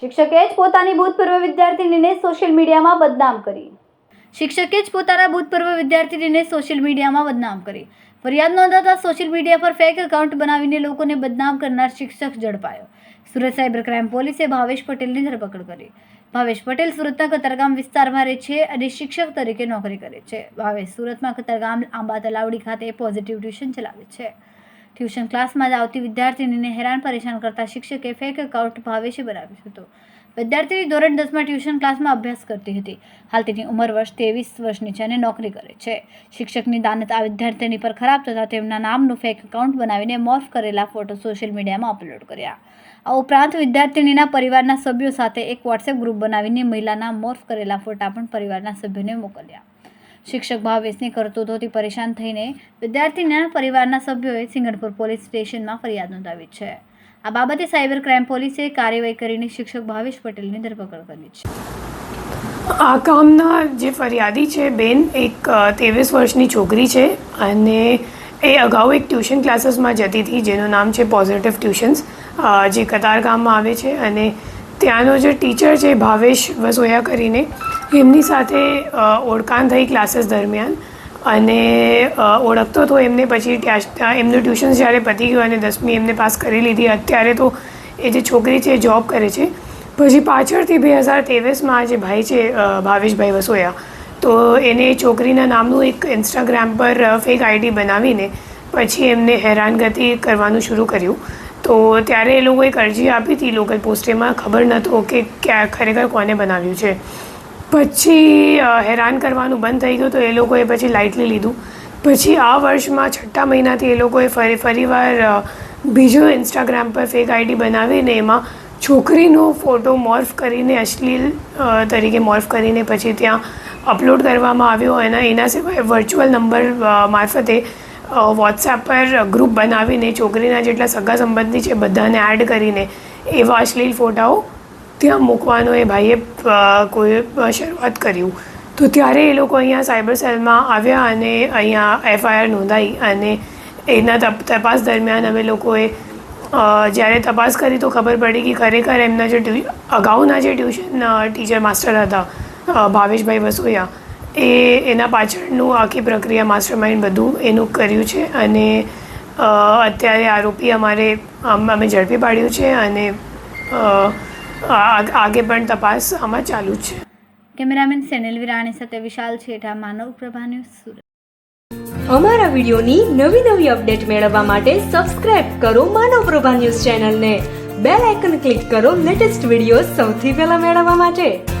શિક્ષકે જ પોતાની ભૂતપૂર્વ વિદ્યાર્થીનીને સોશિયલ મીડિયામાં બદનામ કરી. શિક્ષકે જ પોતાના ભૂતપૂર્વ વિદ્યાર્થીનીને સોશિયલ મીડિયામાં બદનામ કરી. ફરિયાદ નોંધાતા સોશિયલ મીડિયા પર ફેક એકાઉન્ટ બનાવીને લોકોને બદનામ કરનાર શિક્ષક ઝડપાયો. સુરત સાયબર ક્રાઇમ પોલીસે ભાવેશ પટેલની ધરપકડ કરી. ભાવેશ પટેલ સુરતના કતારગામ વિસ્તારમાં રહે છે અને શિક્ષક તરીકે નોકરી કરે છે. ભાવેશ સુરતમાં કતારગામ આંબા તલાવડી ખાતે પોઝિટિવ ટ્યુશન ચલાવે છે. ટ્યુશન ક્લાસમાં આવતી વિદ્યાર્થીનીને હેરાન પરેશાન કરતા શિક્ષકે ફેક એકાઉન્ટ ભાવેશે બનાવ્યું હતું. વિદ્યાર્થીની ધોરણ દસમાં ટ્યુશન ક્લાસમાં અભ્યાસ કરતી હતી. હાલ તેની ઉંમર વર્ષ ત્રેવીસ વર્ષની છે અને નોકરી કરે છે. શિક્ષકની દાનત આ વિદ્યાર્થીની પર ખરાબ થતાં તેમના નામનું ફેક એકાઉન્ટ બનાવીને મોર્ફ કરેલા ફોટો સોશિયલ મીડિયામાં અપલોડ કર્યા. આ ઉપરાંત વિદ્યાર્થીનીના પરિવારના સભ્યો સાથે એક વોટ્સએપ ગ્રુપ બનાવીને મહિલાના મોર્ફ કરેલા ફોટા પણ પરિવારના સભ્યોને મોકલ્યા. શિક્ષક ભાવેશની કરતૂતોથી પરેશાન થઈને વિદ્યાર્થીના પરિવારના સભ્યોએ સિંગણપુર પોલીસ સ્ટેશનમાં ફરિયાદ નોંધાવી છે. આ બાબતે સાયબર ક્રાઇમ પોલીસે કાર્યવાહી કરીને શિક્ષક ભાવેશ પટેલની ધરપકડ કરી છે. આ કામના જે ફરિયાદી છે, બેન, એક ત્રેવીસ વર્ષની છોકરી છે અને એ અગાઉ એક ટ્યુશન ક્લાસીસમાં જતી હતી, જેનું નામ છે પોઝિટિવ ટ્યુશન્સ જે કતાર ગામમાં આવે છે અને ત્યાંનો જે ટીચર છે, ભાવેશ વસોયા કરીને, એમની સાથે ઓળખાણ થઈ ક્લાસીસ દરમિયાન. અને ઓળખતો તો એમને પછી ત્યાં એમનું ટ્યુશન જ્યારે પતી ગયું અને દસમી એમને પાસ કરી લીધી. અત્યારે તો એ જે છોકરી છે, એ જોબ કરે છે. પછી પાછળથી બે હજાર ત્રેવીસમાં જે ભાઈ છે ભાવેશભાઈ વસોયા, તો એને છોકરીના નામનું એક ઇન્સ્ટાગ્રામ પર ફેક આઈડી બનાવીને, પછી એમને હેરાનગતિ કરવાનું શરૂ કર્યું. તો ત્યારે એ લોકોએ અરજી આપી હતી લોકલ પોસ્ટેમાં ખબર નહોતો કે ક્યાં ખરેખર કોને બનાવ્યું છે. પછી હેરાન કરવાનું બંધ થઈ ગયું તો એ લોકોએ પછી લાઇટલી લીધું. પછી આ વર્ષમાં છઠ્ઠા મહિનાથી એ લોકોએ ફરી, ફરીવાર બીજું ઇન્સ્ટાગ્રામ પર ફેક આઈડી બનાવીને એમાં છોકરીનો ફોટો મોર્ફ કરીને અશ્લીલ તરીકે મોર્ફ કરીને પછી ત્યાં અપલોડ કરવામાં આવ્યો. અને એના સિવાય વર્ચ્યુઅલ નંબર મારફતે વોટ્સએપ પર ગ્રુપ બનાવીને છોકરીના જેટલા સગા સંબંધી છે બધાને એડ કરીને એવા અશ્લીલ ફોટાઓ ત્યાં મૂકવાનો એ ભાઈએ કોઈ શરૂઆત કર્યું તો ત્યારે એ લોકો અહીંયા સાયબર સેલમાં આવ્યા અને અહીંયા એફઆઈઆર નોંધાઈ અને એના તપ, તપાસ દરમિયાન અમે લોકોએ જ્યારે તપાસ કરી તો ખબર પડી કે ખરેખર એમના જે અગાઉના જે ટ્યુશન ટીચર માસ્ટર હતા ભાવેશભાઈ વસોયા એ એના પાછળનું આખી પ્રક્રિયા માસ્ટર માઇન્ડ બધું એનું કર્યું છે અને અત્યારે આરોપી અમારે અમ- અમે ઝડપી પાડ્યું છે અને આગે પણ તપાસ આમાં ચાલુ છે. કેમેરામેન સેનેલ વિરાણી સાથે વિશાલ છેઠા માનવ પ્રભા ન્યૂઝ સુરત. અમારા વિડીયોની નવી નવી અપડેટ મેળવવા માટે સબસ્ક્રાઇબ કરો માનવ પ્રભા ન્યૂઝ ચેનલને. બેલ આઇકન ક્લિક કરો લેટેસ્ટ વીડિયો સૌથી પહેલા મેળવવા માટે.